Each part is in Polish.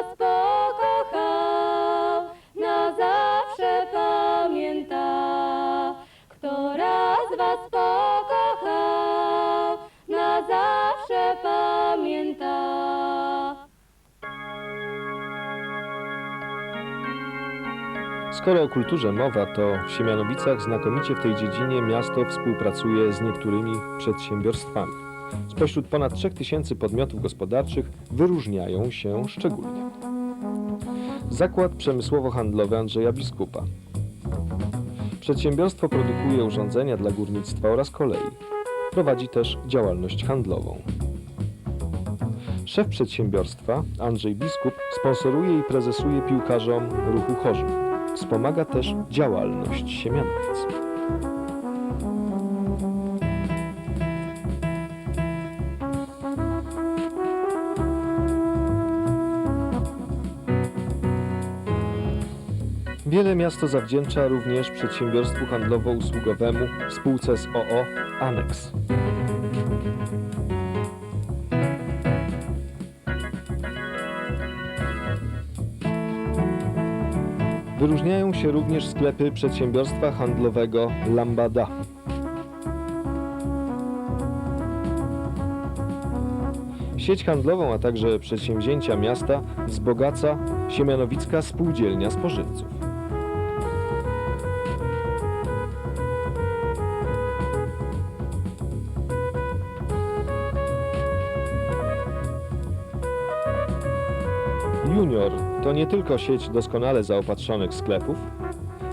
was pokochał, na zawsze pamięta. Kto raz was pokochał, na zawsze pamięta. Skoro o kulturze mowa, to w Siemianowicach znakomicie w tej dziedzinie miasto współpracuje z niektórymi przedsiębiorstwami. Spośród ponad 3000 podmiotów gospodarczych wyróżniają się szczególnie. Zakład Przemysłowo-Handlowy Andrzeja Biskupa. Przedsiębiorstwo produkuje urządzenia dla górnictwa oraz kolei. Prowadzi też działalność handlową. Szef przedsiębiorstwa, Andrzej Biskup, sponsoruje i prezesuje piłkarzom ruchu Chorzów. Wspomaga też działalność Siemianowic. Miasto zawdzięcza również przedsiębiorstwu handlowo-usługowemu w spółce z OO Annex. Wyróżniają się również sklepy przedsiębiorstwa handlowego Lambada. Sieć handlową, a także przedsięwzięcia miasta wzbogaca Siemianowicka Spółdzielnia Spożywców. Junior to nie tylko sieć doskonale zaopatrzonych sklepów,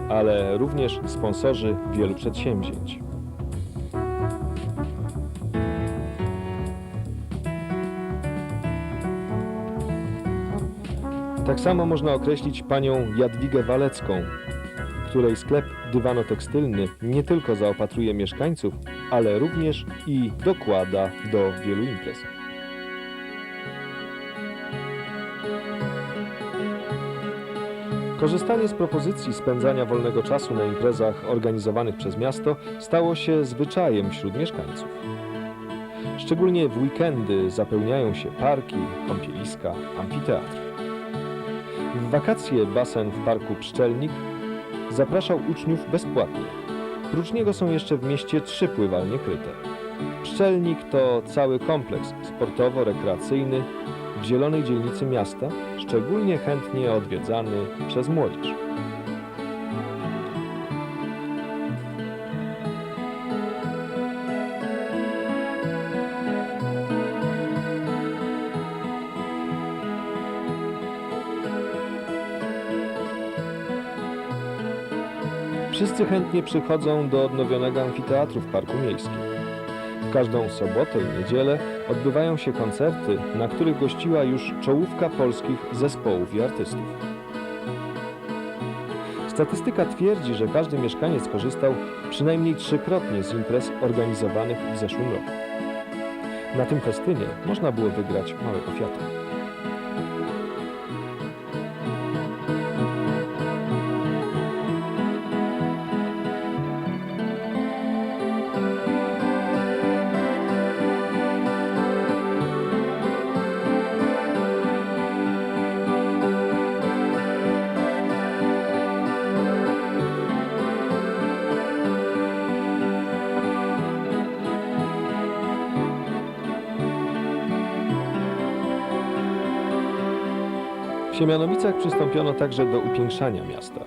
ale również sponsorzy wielu przedsięwzięć. Tak samo można określić panią Jadwigę Walecką, której sklep dywanotekstylny nie tylko zaopatruje mieszkańców, ale również i dokłada do wielu imprez. Korzystanie z propozycji spędzania wolnego czasu na imprezach organizowanych przez miasto stało się zwyczajem wśród mieszkańców. Szczególnie w weekendy zapełniają się parki, kąpieliska, amfiteatry. W wakacje basen w parku Pszczelnik zapraszał uczniów bezpłatnie. Prócz niego są jeszcze w mieście trzy pływalnie kryte. Pszczelnik to cały kompleks sportowo-rekreacyjny w zielonej dzielnicy miasta, szczególnie chętnie odwiedzany przez młodzież. Wszyscy chętnie przychodzą do odnowionego amfiteatru w Parku Miejskim. W każdą sobotę i niedzielę odbywają się koncerty, na których gościła już czołówka polskich zespołów i artystów. Statystyka twierdzi, że każdy mieszkaniec korzystał przynajmniej trzykrotnie z imprez organizowanych w zeszłym roku. Na tym festynie można było wygrać małego Fiata. Siemianowicach przystąpiono także do upiększania miasta.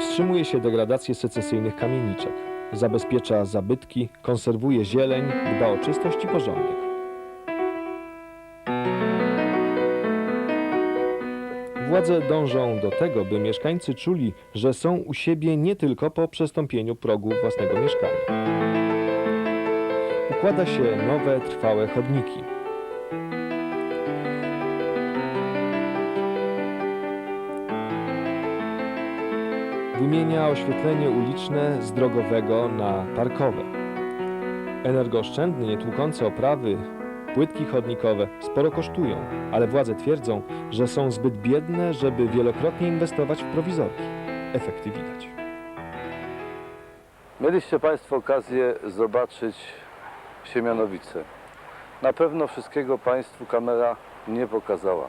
Wstrzymuje się degradację secesyjnych kamieniczek, zabezpiecza zabytki, konserwuje zieleń, dba o czystość i porządek. Władze dążą do tego, by mieszkańcy czuli, że są u siebie nie tylko po przestąpieniu progu własnego mieszkania. Układa się nowe, trwałe chodniki. Wymienia oświetlenie uliczne z drogowego na parkowe. Energooszczędne, nietłukące oprawy, płytki chodnikowe sporo kosztują, ale władze twierdzą, że są zbyt biedne, żeby wielokrotnie inwestować w prowizorki. Efekty widać. Mieliście Państwo okazję zobaczyć Siemianowice. Na pewno wszystkiego Państwu kamera nie pokazała.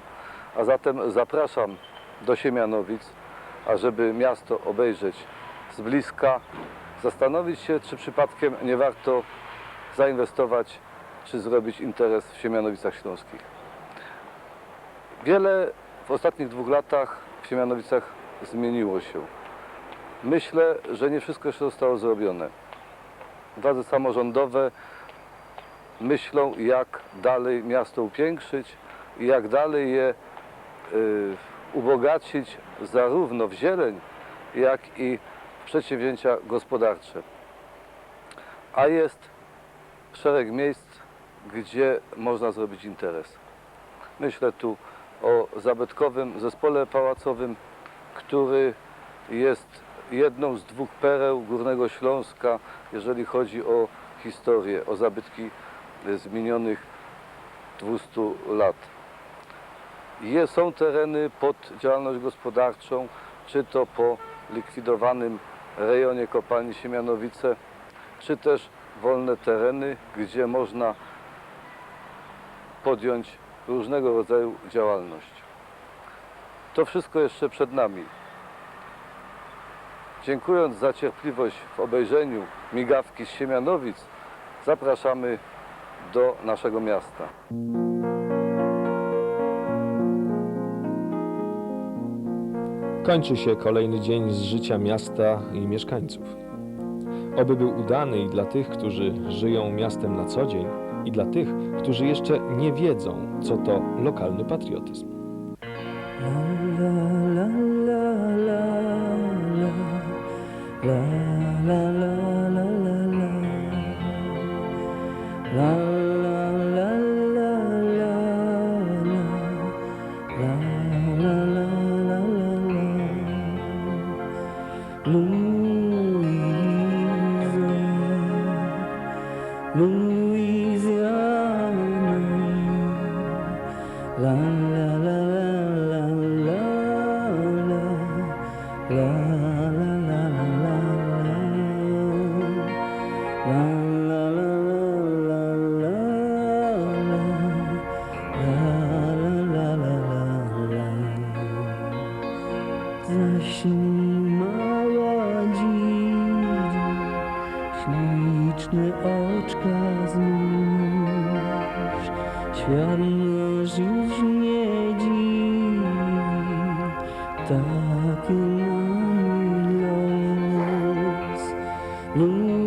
A zatem zapraszam do Siemianowic, ażeby miasto obejrzeć z bliska, zastanowić się, czy przypadkiem nie warto zainwestować, czy zrobić interes w Siemianowicach Śląskich. Wiele w ostatnich dwóch latach w Siemianowicach zmieniło się. Myślę, że nie wszystko jeszcze zostało zrobione. Władze samorządowe myślą, jak dalej miasto upiększyć i jak dalej je y, ubogacić zarówno w zieleń, jak i w przedsięwzięcia gospodarcze. A jest szereg miejsc, gdzie można zrobić interes. Myślę tu o zabytkowym zespole pałacowym, który jest jedną z dwóch pereł Górnego Śląska, jeżeli chodzi o historię, o zabytki z minionych 200 lat. Je, są tereny pod działalność gospodarczą, czy to po likwidowanym rejonie kopalni Siemianowice, czy też wolne tereny, gdzie można podjąć różnego rodzaju działalność. To wszystko jeszcze przed nami. Dziękując za cierpliwość w obejrzeniu migawki z Siemianowic, zapraszamy do naszego miasta. Kończy się kolejny dzień z życia miasta i mieszkańców. Oby był udany i dla tych, którzy żyją miastem na co dzień, i dla tych, którzy jeszcze nie wiedzą, co to lokalny patriotyzm. La Louisa, Louisa. Mm.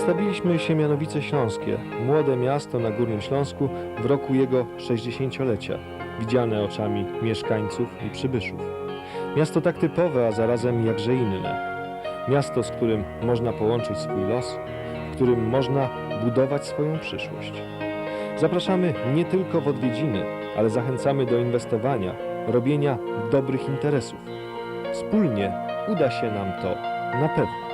Przedstawiliśmy Siemianowice Śląskie, młode miasto na Górnym Śląsku w roku jego 60-lecia, widziane oczami mieszkańców i przybyszów. Miasto tak typowe, a zarazem jakże inne. Miasto, z którym można połączyć swój los, w którym można budować swoją przyszłość. Zapraszamy nie tylko w odwiedziny, ale zachęcamy do inwestowania, robienia dobrych interesów. Wspólnie uda się nam to na pewno.